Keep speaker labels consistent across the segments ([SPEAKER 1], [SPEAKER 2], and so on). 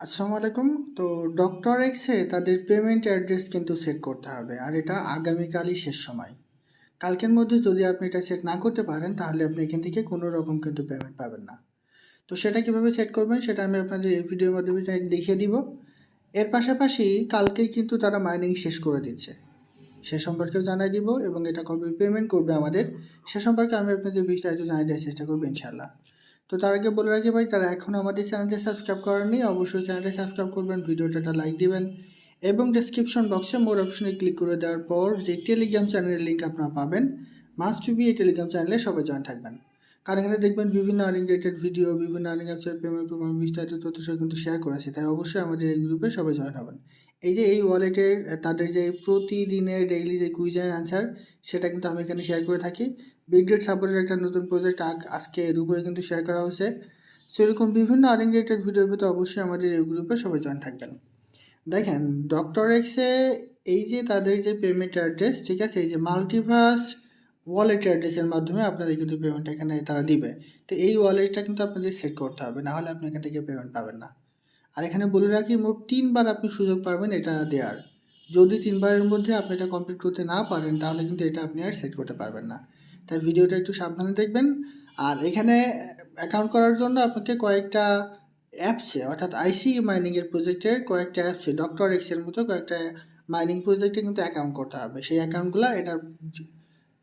[SPEAKER 1] আসসালামু আলাইকুম। তো ডক্টর এক্সে তাদের পেমেন্ট অ্যাড্রেস কিন্তু সেট করতে হবে, আর এটা আগামীকালই শেষ সময়। কালকের মধ্যে যদি আপনি এটা সেট না করতে পারেন, তাহলে আপনি এখান থেকে কোনো রকম কিন্তু পেমেন্ট পাবেন না। তো সেটা কীভাবে সেট করবেন, সেটা আমি আপনাদের এই ভিডিওর মাধ্যমে দেখিয়ে দিব। এর পাশাপাশি কালকেই কিন্তু তারা মাইনিং শেষ করে দিচ্ছে। সে সম্পর্কেও জানাই দিব, এবং এটা কবে পেমেন্ট করবে আমাদের, সে সম্পর্কে আমি আপনাদের বিস্তারিত জানাই দেওয়ার চেষ্টা করব ইনশাল্লাহ তো তার আগে বলে রাখি ভাই, তারা এখনও আমাদের চ্যানেলটি সাবস্ক্রাইব করেননি, অবশ্যই চ্যানেলটি সাবস্ক্রাইব করবেন, ভিডিওটা লাইক দিবেন এবং ডেসক্রিপশন বক্সে মোর অপশনে ক্লিক করে দেওয়ার পর যে টেলিগ্রাম চ্যানেলের লিঙ্ক আপনারা পাবেন মাস্ট টু বি এই টেলিগ্রাম চ্যানেলে সবাই জয়েন থাকবেন। কারণ এখানে দেখবেন বিভিন্ন আর্নিং রিলেটেড ভিডিও বিভিন্ন আর্নিং অ্যাপসের পেমেন্ট বিস্তারিত তথ্য কিন্তু শেয়ার করেছি তাই অবশ্যই আমাদের এই গ্রুপে সবাই জয়েন হবেন। এই যে এই ওয়ালেটের তাদের যে প্রতিদিনের ডেইলি যে কুইজ অ্যান্ড আনসার সেটা কিন্তু আমি এখানে শেয়ার করে থাকি। বিগ্রেড সাপোর্টের একটা নতুন প্রজেক্ট আজকে দুপুরে কিন্তু শেয়ার করা হয়েছে। সেরকম বিভিন্ন আর্নিং রিলেটেড ভিডিওর ভিতরে অবশ্যই আমাদের এই গ্রুপে সবাই জয়েন থাকবেন। দেখেন ডক্টর এক্সে এই যে তাদের যে পেমেন্ট অ্যাড্রেস ঠিক আছে? এই যে মাল্টিভার্স ওয়ালেট অ্যাড্রেসের মাধ্যমে আপনাদের কিন্তু পেমেন্ট এখানে তারা দিবে। তো এই ওয়ালেটটা কিন্তু আপনাদের সেট করতে হবে না হলে আপনি এখান থেকে পেমেন্ট পাবেন না। আর এখানে বলে রাখি মোট তিনবার আপনি সুযোগ পাবেন এটা দেওয়ার যদি তিনবারের মধ্যে আপনি এটা কমপ্লিট করতে না পারেন, তাহলে কিন্তু এটা আপনি আর সেট করতে পারবেন না। তাই ভিডিওটা একটু সাবধানে দেখবেন। আর এখানে অ্যাকাউন্ট করার জন্য আপনাকে কয়েকটা অ্যাপসে অর্থাৎ আইসি মাইনিংয়ের প্রজেক্টের কয়েকটা অ্যাপসে ডক্টর এক্সের মতো কয়েকটা মাইনিং প্রজেক্টে কিন্তু অ্যাকাউন্ট করতে হবে। সেই অ্যাকাউন্টগুলো এটার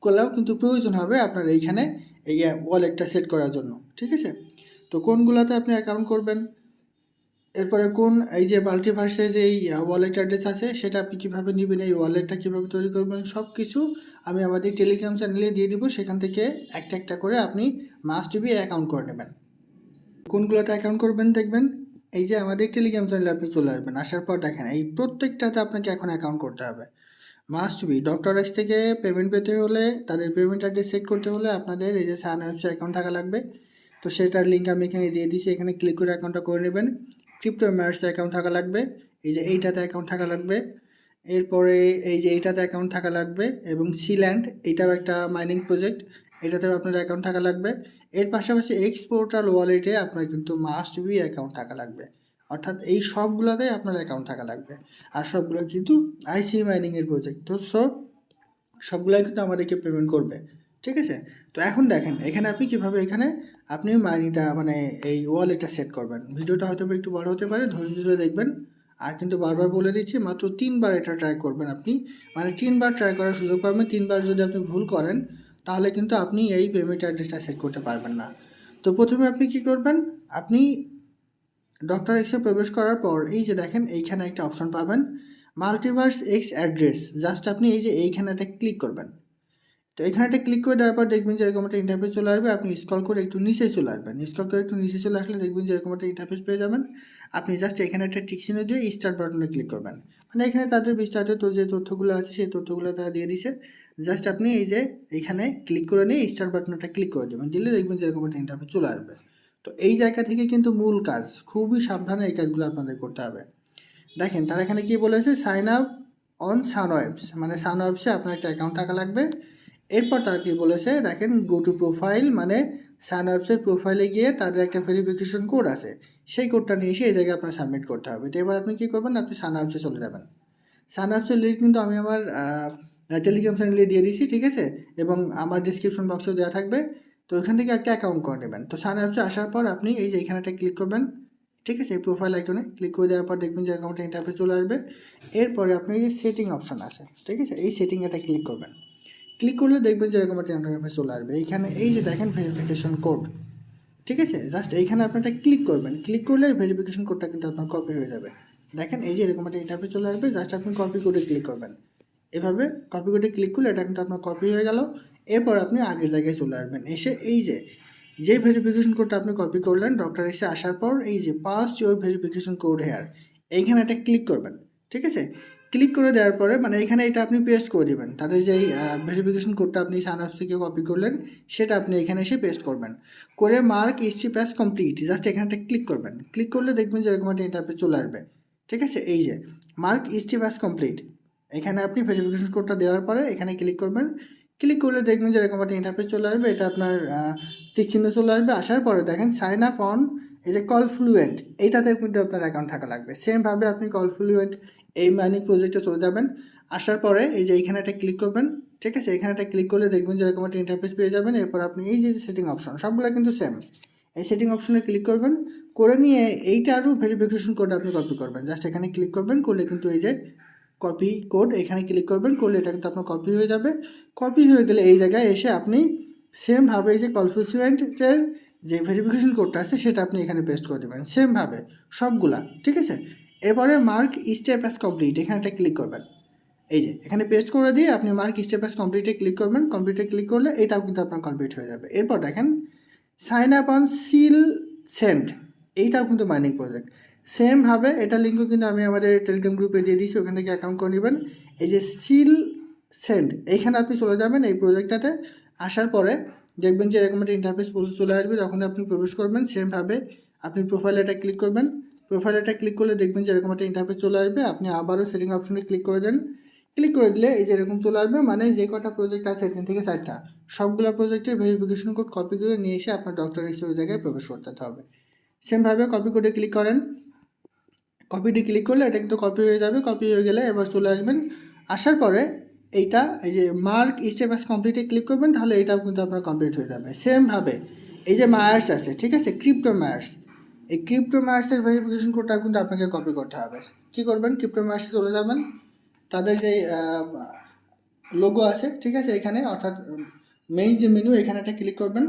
[SPEAKER 1] করলেও কিন্তু প্রয়োজন হবে আপনার এইখানে এই ওয়ালেটটা সেট করার জন্য। ঠিক আছে? তো কোনগুলোতে আপনি অ্যাকাউন্ট করবেন? এরপরে কোন, এই যে মাল্টিভার্সের যে এই ওয়ালেট অ্যাড্রেস আছে, সেটা আপনি কীভাবে নেবেন, এই ওয়ালেটটা কীভাবে তৈরি করবেন সব কিছু আমি আমাদের টেলিগ্রাম চ্যানেলে দিয়ে দিব, সেখান থেকে একটা একটা করে আপনি মাস্ট বি অ্যাকাউন্ট করে নেবেন। কোনগুলোতে অ্যাকাউন্ট করবেন দেখবেন, এই যে আমাদের টেলিগ্রাম চ্যানেলে আপনি চলে আসবেন, আসার পর দেখেন, এই প্রত্যেকটাতে আপনাকে এখন অ্যাকাউন্ট করতে হবে। মাস্ট বি ডক্টর এক্স থেকে পেমেন্ট পেতে হলে, তাদের পেমেন্ট অ্যাড্রেস সেট করতে হলে আপনাদের এই যে সান অ্যাকাউন্ট থাকা লাগবে। তো সেটার লিঙ্ক আমি এখানে দিয়ে দিচ্ছি, এখানে ক্লিক করে অ্যাকাউন্টটা করে নেবেন। ক্রিপ্টো ম্যার্স অ্যাকাউন্ট থাকা লাগবে, এই যে এইটাতে অ্যাকাউন্ট থাকা লাগবে, এরপরে এই যে এইটাতে অ্যাকাউন্ট থাকা লাগবে এবং সিল্যান্ড এটাও একটা মাইনিং প্রজেক্ট এটাতেও আপনার অ্যাকাউন্ট থাকা লাগবে। এর পাশাপাশি এক্সপোর্টাল ওয়ালেটে আপনার কিন্তু মাস্ট বি অ্যাকাউন্ট থাকা লাগবে। অর্থাৎ এই সবগুলোতেই আপনার অ্যাকাউন্ট থাকা লাগবে। আর সবগুলো কিন্তু আইসি মাইনিংয়ের প্রজেক্ট তো সো সবগুলোই কিন্তু আমাদেরকে পেমেন্ট করবে। ঠিক আছে? তো এখন দেখেন, এখানে আপনি কীভাবে এখানে আপনি মাইনিংটা মানে এই ওয়ালেটটা সেট করবেন। ভিডিওটা হয়তো একটু বড় হতে পারে, ধৈর্য ধরে দেখবেন। আর কিন্তু বারবার বলে দিচ্ছি, মাত্র তিনবার এটা ট্রাই করবেন আপনি। মানে তিনবার ট্রাই করার সুযোগ পাবেন, তিনবার যদি আপনি ভুল করেন, তাহলে কিন্তু আপনি এই পেমেন্ট অ্যাড্রেসটা সেট করতে পারবেন না। তো প্রথমে আপনি কি করবেন? আপনি ডক্টর এক্সে প্রবেশ করার পর, এই যে দেখেন, এইখানে একটা অপশন পাবেন মাল্টিভার্স এক্স অ্যাড্রেস জাস্ট আপনি এই যে এইখানে একটা ক্লিক করবেন। তো এখানে একটা ক্লিক করে দেওয়ার পর দেখবেন যে এরকম একটা ইন্টারফেস চলে আসবে। আপনি স্কল করে একটু নিচে চলে আসবেন। স্কল করে একটু নিচে চলে আসলে দেখবেন যে এরকম একটা ইন্টারফেস পেয়ে যাবেন। আপনি জাস্ট এখানে একটা টিক দিয়ে স্টার্ট বাটনে ক্লিক করবেন। মানে এখানে তাদের বিস্তারিত যে তথ্যগুলো আছে, সেই তথ্যগুলো তারা দিয়ে দিছে। জাস্ট আপনি এই যে এখানে ক্লিক করে নিয়ে স্টার্ট বাটনটা ক্লিক করে দেবেন। দিলে দেখবেন যে এরকম একটা ইন্টারফেস চলে আসবে। তো এই জায়গা থেকে কিন্তু মূল কাজ, খুবই সাবধানে এই কাজগুলো আপনাদের করতে হবে। দেখেন, তারা এখানে কি বলেছে? সাইন আপ অন সানওয়েবস মানে সানওয়েবসে আপনার একটা অ্যাকাউন্ট থাকা লাগবে। এরপর তারা কি বলেছে? দেখেন গো টু প্রোফাইল মানে সানওয়েবসের প্রোফাইলে গিয়ে তাদের একটা ভেরিফিকেশন কোড আছে। সেই কোডটা নিয়ে এসে এই জায়গায় আপনার সাবমিট করতে হবে। তো এবার আপনি কী করবেন? আপনি সানওয়েবসে চলে যাবেন। সানওয়েবসের লিঙ্ক কিন্তু আমি আমার টেলিগ্রাম চ্যানেলে দিয়ে দিয়েছি ঠিক আছে? এবং আমার ডিসক্রিপশন বক্সেও দেওয়া থাকবে। তো ওইখান থেকে একটা অ্যাকাউন্ট করে নেবেন। তো সান অ্যাপসে আসার পর আপনি এই যে এখানে একটা ক্লিক করবেন, ঠিক আছে? প্রোফাইল আইকনে ক্লিক করে দেওয়ার পর দেখবেন যে অ্যাকাউন্টটা ইন্টারফেস চলে আসবে। এরপরে আপনি যে সেটিং অপশন আছে, ঠিক আছে? এই সেটিং এটা ক্লিক করবেন। ক্লিক করলে দেখবেন যে এরকম একটা ইন্টারফেস চলে আসবে। এইখানে এই যে দেখেন ভেরিফিকেশন কোড ঠিক আছে? জাস্ট এইখানে আপনি একটা ক্লিক করবেন। ক্লিক করলে ভেরিফিকেশন কোডটা কিন্তু আপনার কপি হয়ে যাবে। দেখেন এই যে এরকম একটা ইন্টারফেস চলে আসবে জাস্ট আপনি কপি করে ক্লিক করবেন। এভাবে কপি করে ক্লিক করলে এটা কিন্তু আপনার কপি হয়ে গেল। এরপর আপনি আগের জায়গায় চলে আসবেন। এসে এই যে যে ভেরিফিকেশন কোডটা আপনি কপি করলেন ডক্টর এসে আসার পর এই যে paste your verification code here এইখানে একটা ক্লিক করবেন। ঠিক আছে? ক্লিক করে দেওয়ার পরে মানে এখানে এটা আপনি পেস্ট করে দেবেন। তাদের যেই ভেরিফিকেশন কোডটা আপনি সানআপ থেকে কপি করলেন, সেটা আপনি এখানে এসে পেস্ট করবেন। করে মার্ক ইস্টি প্যাস কমপ্লিট জাস্ট এখানে একটা ক্লিক করবেন। ক্লিক করলে দেখবেন যে এরকম একটা ইন্টারফেস চলে আসবে। ঠিক আছে? এই যে মার্ক ইস্টি প্যাস কমপ্লিট এখানে আপনি ভেরিফিকেশন কোডটা দেওয়ার পরে এখানে ক্লিক করবেন। ক্লিক করলে দেখবেন যে এরকম একটা ইন্টারফেস চলে আসবে। এটা আপনার টিক চিহ্ন চলে আসবে। আসার পরে দেখেন সাইন আপ অন এই যে কল ফ্লুয়েন্ট এইটাতে কিন্তু আপনার অ্যাকাউন্ট থাকা লাগবে। সেমভাবে আপনি কল ফ্লুয়েন্ট এই মানি প্রজেক্টে চলে যাবেন। আসার পরে এই যে এইখানে একটা ক্লিক করবেন, ঠিক আছে? এখানে একটা ক্লিক করলে দেখবেন যে এরকম একটা ইন্টারফেস পেয়ে যাবেন। এরপর আপনি এই যে সেটিং অপশন সবগুলো কিন্তু সেম এই সেটিং অপশনে ক্লিক করবেন, করে নিয়ে এইটারও ভেরিফিকেশন কোড আপনি কপি করবেন। জাস্ট এখানে ক্লিক করবেন, করলে কিন্তু এই যে কপি কোড এখানে ক্লিক করবেন, করলে এটা কিন্তু আপনার কপি হয়ে যাবে। কপি হয়ে গেলে এই জায়গায় এসে আপনি সেমভাবে এই যে কলফিসিয়েন্টের যে ভেরিফিকেশন কোডটা আছে, সেটা আপনি এখানে পেস্ট করে দেবেন। সেমভাবে সবগুলা, ঠিক আছে? এরপরে মার্ক স্টেপ অ্যাস কমপ্লিট এখানে একটা ক্লিক করবেন। এই যে, এখানে পেস্ট করে দিয়ে আপনি মার্ক স্টেপ অ্যাস কমপ্লিটে ক্লিক করবেন। কমপ্লিটে ক্লিক করলে এটাও কিন্তু আপনার কমপ্লিট হয়ে যাবে। এরপর দেখেন sign up on seal send এইটাও কিন্তু মাইনিং প্রজেক্ট সেমভাবে এটা লিঙ্কও কিন্তু আমি আমাদের টেলিগ্রাম গ্রুপে দিয়ে দিয়েছি, ওখান থেকে অ্যাকাউন্ট করে নেবেন। এই যে সিল সেন্ড এইখানে আপনি চলে যাবেন এই প্রজেক্টটাতে আসার পরে দেখবেন যে এরকম একটা ইন্টারফেস চলে আসবে, যখন আপনি প্রবেশ করবেন সেমভাবে আপনি প্রোফাইলে এটা ক্লিক করবেন। প্রোফাইলে এটা ক্লিক করলে দেখবেন যে এরকম একটা ইন্টারফেস চলে আসবে। আপনি আবারও সেটিং অপশনে ক্লিক করে দেন। ক্লিক করে দিলে এই যে এরকম চলে আসবে মানে যে কটা প্রজেক্ট আছে এখান থেকে চারটা। সবগুলো প্রজেক্টের ভেরিফিকেশন কোড কপি করে নিয়ে এসে আপনার ডক্টর এক্সের জায়গায় প্রবেশ করতে হবে। সেমভাবে কপি করে ক্লিক করেন। কপিটি ক্লিক করলে এটা কিন্তু কপি হয়ে যাবে। কপি হয়ে গেলে এবার চলে আসবেন। আসার পরে এইটা, এই যে মার্ক স্টেপ অ্যাস কমপ্লিটে ক্লিক করবেন, তাহলে এটাও কিন্তু আপনার কমপ্লিট হয়ে যাবে। সেমভাবে এই যে মায়ার্স আছে, ঠিক আছে? ক্রিপ্টো মায়ার্স এই ক্রিপ্টো মায়ার্সের ভেরিফিকেশন কোডটা কিন্তু আপনাকে কপি করতে হবে। কী করবেন? ক্রিপ্টো মায়ার্সে চলে যাবেন। তাদের যে লোগো আছে, ঠিক আছে? এখানে, অর্থাৎ মেইন যে মেনু এখানে একটা ক্লিক করবেন।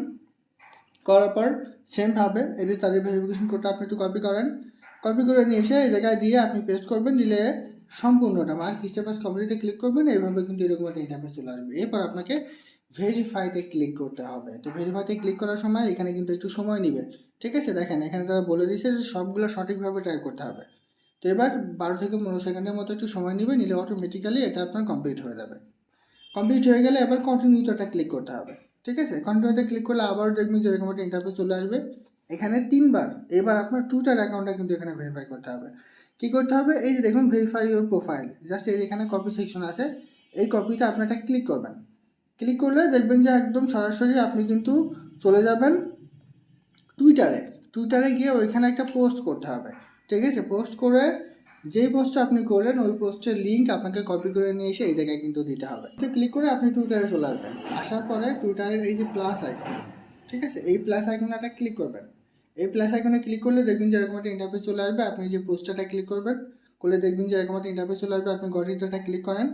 [SPEAKER 1] করার পর সেমভাবে যে তাদের ভেরিফিকেশন কোডটা আপনি একটু কপি করেন। কপি করে নিয়ে এসে এই জায়গায় দিয়ে আপনি পেস্ট করবেন, দিলে সম্পূর্ণটা মার্ক স্টেপাস কমপ্লিটে ক্লিক করবেন। এইভাবে কিন্তু এরকম একটা ইন্টারফেস চলে আসবে। এরপর আপনাকে ভেরিফাইতে ক্লিক করতে হবে। তো ভেরিফাইতে ক্লিক করার সময় এখানে কিন্তু একটু সময় নেবে। ঠিক আছে, দেখেন, এখানে তারা বলে দিয়েছে যে সবগুলো সঠিকভাবে ট্রাই করতে হবে। তো এবার বারো থেকে পনেরো সেকেন্ডের মতো একটু সময় নেবে, নিলে অটোমেটিক্যালি এটা আপনার কমপ্লিট হয়ে যাবে। কমপ্লিট হয়ে গেলে এবার কন্টিনিউটা ক্লিক করতে হবে, ঠিক আছে? কন্টিনিউতে ক্লিক করলে আবার দেখবেন যে এরকম একটা ইন্টারফেস চলে আসবে। এখানে তিনবার, এবার আপনার টুইটার অ্যাকাউন্টটা কিন্তু এখানে ভেরিফাই করতে হবে। কী করতে হবে? এই যে দেখুন ভেরিফাই ইউর প্রোফাইল জাস্ট এই এখানে কপি সেকশন আছে, এই কপিটা আপনি একটা ক্লিক করবেন। ক্লিক করলে দেখবেন যে একদম সরাসরি আপনি কিন্তু চলে যাবেন। টুইটারে টুইটারে গিয়ে ওইখানে একটা পোস্ট করতে হবে। ঠিক আছে? পোস্ট করে যেই পোস্টটা আপনি করলেন, ওই পোস্টের লিঙ্ক আপনাকে কপি করে নিয়ে এসে এই জায়গায় কিন্তু দিতে হবে। তো ক্লিক করে আপনি টুইটারে চলে আসবেন। আসার পরে টুইটারের এই যে প্লাস আইকন ঠিক আছে? এই প্লাস আইকনটা ক্লিক করবেন। এই প্লাস আইকনে ক্লিক করলে দেখবেন যে এরকম একটা ইন্টারফেস চলে আসবে। আপনি যে পোস্টারটা ক্লিক করবেন, করলে দেখবেন যে এরকম একটা ইন্টারফেস চলে আসবে। আপনি গটিটাটা ক্লিক করেন।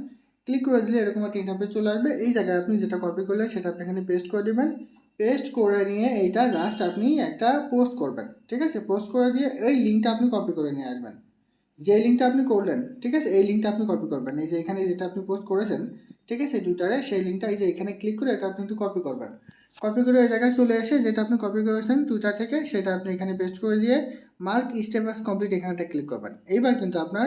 [SPEAKER 1] ক্লিক করে দিলে এরকম একটা ইন্টারফেস চলে আসবে। এই জায়গায় আপনি যেটা কপি করলেন, সেটা আপনি এখানে পেস্ট করে দেবেন। পেস্ট করে নিয়ে এইটা জাস্ট আপনি একটা পোস্ট করবেন, ঠিক আছে? পোস্ট করে দিয়ে এই লিঙ্কটা আপনি কপি করে নিয়ে আসবেন। যে লিঙ্কটা আপনি করলেন, ঠিক আছে? এই লিঙ্কটা আপনি কপি করবেন। এই যে এখানে যেটা আপনি পোস্ট করেছেন, ঠিক আছে? টুইটারে সেই লিঙ্কটা এই যে এখানে ক্লিক করে এটা আপনি একটু কপি করবেন। কপি করে ওই জায়গায় চলে এসে যেটা আপনি কপি করেছেন টুইটার থেকে সেটা আপনি এখানে পেস্ট করে দিয়ে মার্ক স্টেপাস কমপ্লিট এখানটা ক্লিক করবেন। এইবার কিন্তু আপনার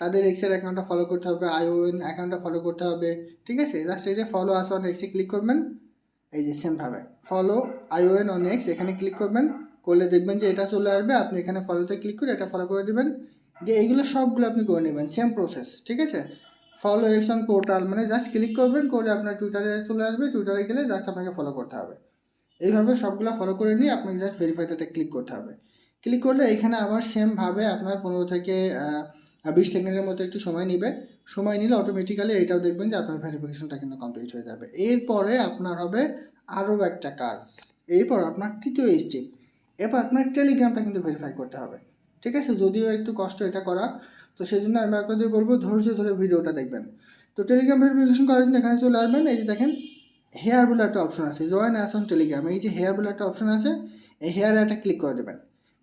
[SPEAKER 1] তাদের এক্সের অ্যাকাউন্টটা ফলো করতে হবে আইওএন অ্যাকাউন্টটা ফলো করতে হবে, ঠিক আছে? জাস্ট এই যে ফলো আসো অন এক্সে ক্লিক করবেন। এই যে সেমভাবে ফলো আইওএন অন এক্স এখানে ক্লিক করবেন, করলে দেখবেন যে এটা চলে আসবে, আপনি এখানে ফলোতে ক্লিক করে এটা ফলো করে দেবেন। দিয়ে এইগুলো সবগুলো আপনি করে নেবেন সেম প্রসেস ঠিক আছে? ফলো এক্সন পোর্টাল মানে জাস্ট ক্লিক করবেন, করলে আপনার টুইটারে চলে আসবে টুইটারে গেলে জাস্ট আপনাকে ফলো করতে হবে। এইভাবে সবগুলো ফলো করে নিয়ে আপনাকে জাস্ট ভেরিফাইতে ক্লিক করতে হবে। ক্লিক করলে এখানে আবার সেমভাবে আপনার পনেরো থেকে বিশ সেকেন্ডের মতো একটু সময় নেবে। সময় নিলে অটোমেটিক্যালি এটাও দেখবেন যে আপনার ভেরিফিকেশনটা কিন্তু কমপ্লিট হয়ে যাবে। এরপরে আপনার হবে আরও একটা কাজ। এরপর আপনার তৃতীয় স্টেপ এরপর আপনার টেলিগ্রামটা কিন্তু ভেরিফাই করতে হবে। ঠিক আছে? যদিও একটু কষ্ট এটা করা, তো সেই জন্য আমি আপনাদের বলব ধৈর্য ধরে ভিডিওটা দেখবেন। তো টেলিগ্রাম ভেরিফিকেশন করার জন্য এখানে চলে আসবেন। এই যে দেখেন হেয়ার বলে একটা অপশন আছে। জয়েন অ্যাস অন টেলিগ্রাম এই যে হেয়ার বলে একটা অপশন আছে, এই হেয়ার একটা ক্লিক করে দেবেন।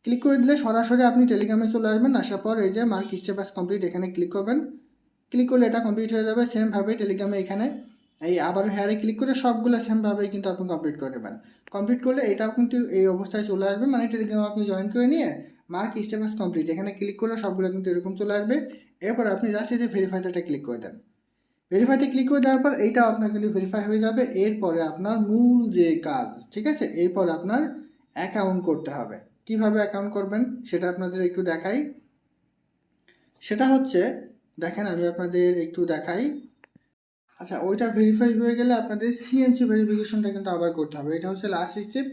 [SPEAKER 1] ক্লিক করে দিলে সরাসরি আপনি টেলিগ্রামে চলে আসবেন, আসার পর এই যে মার্ক স্টেপাস কমপ্লিট এখানে ক্লিক করবেন। ক্লিক করলে এটা কমপ্লিট হয়ে যাবে সেমভাবে টেলিগ্রামে এখানে। এই আবার হেয়ারে ক্লিক করে সবগুলো সেমভাবেই কিন্তু আপনি কমপ্লিট করে দেবেন কমপ্লিট করলে এটাও কিন্তু এই অবস্থায় চলে আসবে মানে টেলিগ্রামে আপনি জয়েন করে নিয়ে মার্ক স্টেপাস কমপ্লিট, এখানে ক্লিক করলে সবগুলো কিন্তু এরকম চলে আসবে। এরপর আপনি জাস্ট এই যে ভেরিফাইতে ক্লিক করে দেন। ভেরিফাইতে ক্লিক করে দেওয়ার পর এইটাও আপনার কিন্তু ভেরিফাই হয়ে যাবে, এরপরে আপনার মূল যে কাজ, ঠিক আছে? এরপর আপনার অ্যাকাউন্ট করতে হবে। কীভাবে অ্যাকাউন্ট করবেন সেটা আপনাদের একটু দেখাই। সেটা হচ্ছে, দেখেন আমি আপনাদের একটু দেখাই। আচ্ছা ওইটা ভেরিফাই হয়ে গেলে আপনাদের সিএমসি ভেরিফিকেশনটা কিন্তু আবার করতে হবে। এটা হচ্ছে লাস্ট স্টেপ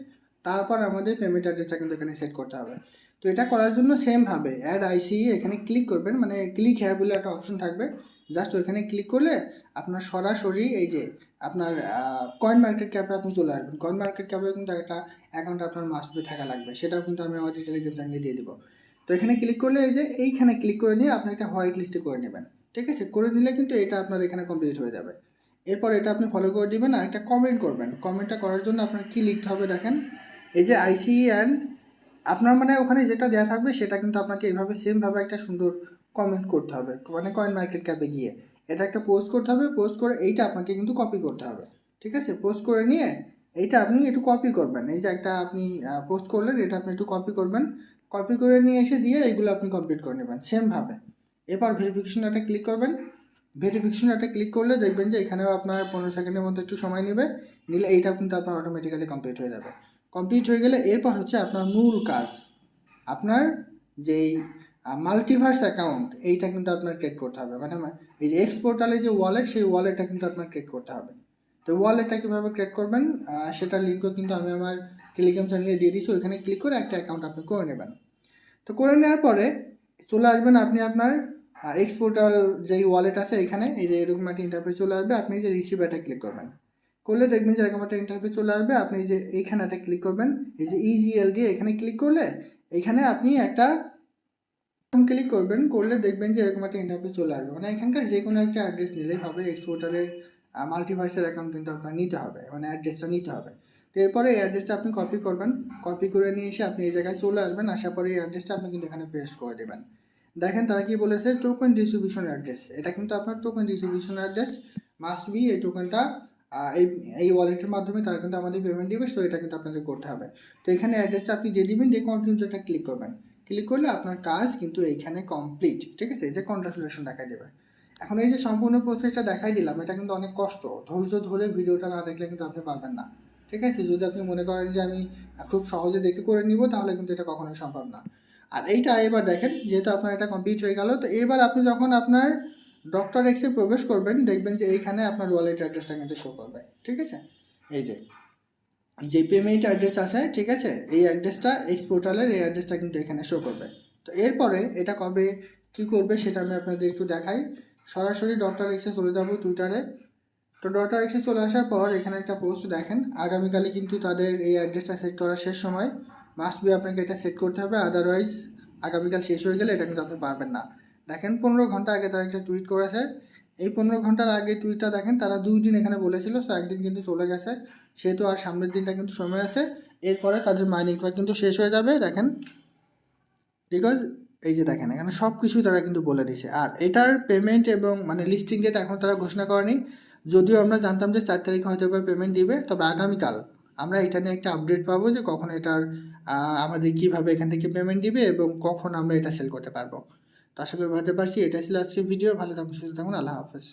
[SPEAKER 1] তারপর আমাদের পেমেন্ট অ্যাড্রেসটা কিন্তু এখানে সেট করতে হবে। তো এটা করার জন্য সেমভাবে অ্যাড আইসি এখানে ক্লিক করবেন মানে ক্লিক হেয়ার বলে একটা অপশন থাকবে। জাস্ট ওইখানে ক্লিক করলে আপনার সরাসরি এই যে আপনার কয়েন মার্কেট ক্যাপে আপনি চলে আসবেন। কয়েন মার্কেট ক্যাপে কিন্তু একটা অ্যাকাউন্ট আপনার মাস্ট থাকা লাগবে, সেটাও কিন্তু আমি আমাদের টেলিগ্রাম চ্যানেলে দিয়ে দেবো। তো এখানে ক্লিক করলে এই যে, এইখানে ক্লিক করে নিয়ে আপনি একটা হোয়াইট লিস্টে করে নেবেন। ঠিক আছে? করে নিলে কিন্তু এটা আপনার এখানে কমপ্লিট হয়ে যাবে। এরপর এটা আপনি ফলো করে দিবেন আর একটা কমেন্ট করবেন। কমেন্টটা করার জন্য আপনার কী লিখতে হবে দেখেন? এই যে আইসি অ্যান্ড আপনার মানে ওখানে যেটা দেওয়া থাকবে সেটা কিন্তু আপনাকে এইভাবে সেমভাবে একটা সুন্দর কমেন্ট করতে হবে। মানে কয়েন মার্কেট ক্যাপে গিয়ে। এটা একটা পোস্ট করতে হবে। পোস্ট করে এইটা আপনাকে কিন্তু কপি করতে হবে। ঠিক আছে? পোস্ট করে নিয়ে এইটা আপনি একটু কপি করবেন। এই যে একটা আপনি পোস্ট করলেন, এটা আপনি একটু কপি করবেন। কপি করে নিয়ে এসে দিয়ে এইগুলো আপনি কমপ্লিট করে নেবেন সেমভাবে এরপর ভেরিফিকেশন একটা ক্লিক করবেন। ভেরিফিকেশন একটা ক্লিক করলে দেখবেন যে এখানেও আপনার পনেরো সেকেন্ডের মধ্যে একটু সময় নেবে, নিলে এইটা কিন্তু আপনার অটোমেটিক্যালি কমপ্লিট হয়ে যাবে। কমপ্লিট হয়ে গেলে এরপর হচ্ছে আপনার মূল কাজ। আপনার যেই মাল্টিভার্স অ্যাকাউন্ট এইটা কিন্তু আপনার ক্রিয়েট করতে হবে। মানে এই যে এক্স পোর্টালে যে ওয়ালেট সেই ওয়ালেটটা কিন্তু আপনার ক্রিয়েট করতে হবে। তো ওয়ালেটটা কীভাবে ক্রিয়েট করবেন? সেটার লিঙ্কও কিন্তু আমি আমার টেলিগ্রাম চ্যানেলে দিয়ে দিচ্ছি ওইখানে ক্লিক করে একটা অ্যাকাউন্ট আপনি করে নেবেন। তো করে নেওয়ার পরে চলে আসবেন আপনি আপনার এক্স পোর্টাল যেই ওয়ালেট আছে এখানে, এই যে এরকম একটা ইন্টারফেস চলে আসবে, আপনি যে রিসিভ এটা ক্লিক করবেন। করলে দেখবেন যে এরকম একটা ইন্টারফেস চলে আসবে, আপনি যে এইখানে একটা ক্লিক করবেন, এই যে ইজিএল দিয়ে এখানে ক্লিক করলে এখানে আপনি একটা ক্লিক করবেন, করলে দেখবেন যে এরকম একটা ইন্টারফেস চলে আসবে। মানে এখানকার যে কোনো একটা অ্যাড্রেস নিলেই হবে এক্স পোর্টালের মাল্টিভার্সের অ্যাকাউন্ট কিন্তু আপনার নিতে হবে মানে অ্যাড্রেসটা নিতে হবে। তো এরপরে এই অ্যাড্রেসটা আপনি কপি করবেন কপি করে নিয়ে এসে আপনি এই জায়গায় চলে আসবেন, আসার পরে এই অ্যাড্রেসটা আপনি কিন্তু এখানে পেস্ট করে দেবেন। দেখেন তারা কি বলেছে টোকেন ডিস্ট্রিবিউশন অ্যাড্রেস এটা কিন্তু আপনার token distribution address must be এই টোকেনটা এই এই ওয়ালেটের মাধ্যমে তারা কিন্তু আমাদের পেমেন্ট দেবে সো এটা কিন্তু আপনাদের করতে হবে। তো এখানে অ্যাড্রেসটা আপনি দিয়ে দিবেন, দিয়ে কন্টিনিউটা ক্লিক করবেন। ক্লিক করলে আপনার কাজ কিন্তু এইখানে কমপ্লিট ঠিক আছে? এই যে কনগ্রাচুলেশন দেখা দেবে। এখন এই যে সম্পূর্ণ প্রসেসটা দেখাই দিলাম, এটা কিন্তু অনেক কষ্ট। ধৈর্য ধরে ভিডিওটা না দেখলে কিন্তু আপনি পারবেন না। ঠিক আছে? যদি আপনি মনে করেন যে আমি খুব সহজে দেখে করে নিব, তাহলে কিন্তু এটা কখনোই সম্ভব না। আর এইটা এবার দেখেন, যেহেতু আপনার এটা কমপ্লিট হয়ে গেল, তো এবার আপনি যখন আপনার ডক্টর এক্সে প্রবেশ করবেন, দেখবেন যে এইখানে আপনার ওয়ালেট অ্যাড্রেসটা কিন্তু শো করবে। ঠিক আছে? এই যে যে পেমেন্ট অ্যাড্রেস আছে, ঠিক আছে? এই অ্যাড্রেসটা এক্স পোর্টালের এই অ্যাড্রেসটা কিন্তু এখানে শো করবে। তো এরপরে এটা কবে কী করবে, সেটা আমি আপনাদের একটু দেখাই। সরাসরি ডক্টর এক্সে চলে যাব টুইটারে তো ডক্টর এক্সে চলে আসার পর এখানে একটা পোস্ট দেখেন। আগামীকালে কিন্তু তাদের এই অ্যাড্রেসটা সেট করার শেষ সময়। মাস্ট বি আপনাকে এটা সেট করতে হবে আদারওয়াইজ আগামীকাল শেষ হয়ে গেলে এটা কিন্তু আপনি পারবেন না। দেখেন, পনেরো ঘণ্টা আগে তারা একটা টুইট করেছে। এই পনেরো ঘণ্টার আগে টুইটটা দেখেন, তারা দুই দিন এখানে বলেছিল সো একদিন কিন্তু চলে গেছে। সেহেতু আর সামনের দিনটা কিন্তু সময় আছে। এরপরে তাদের মাইনিংটা কিন্তু শেষ হয়ে যাবে, দেখেন। বিকজ এই যে দেখেন, এখানে সব কিছুই তারা কিন্তু বলে দিয়েছে। আর এটার পেমেন্ট এবং মানে লিস্টিং ডেট এখন তারা ঘোষণা করেনি। যদিও আমরা জানতাম যে চার তারিখে হয়তো বা পেমেন্ট দিবে, তবে আগামীকাল আমরা এটা নিয়ে একটা আপডেট পাবো যে কখন এটার আমাদের কীভাবে এখান থেকে পেমেন্ট দিবে এবং কখন আমরা এটা সেল করতে পারব। তো আশা করি ভাবতে পারছি এটা ছিল আজকের ভিডিও ভালো থাকুন, সুস্থ থাকুন, আল্লাহ হাফেজ।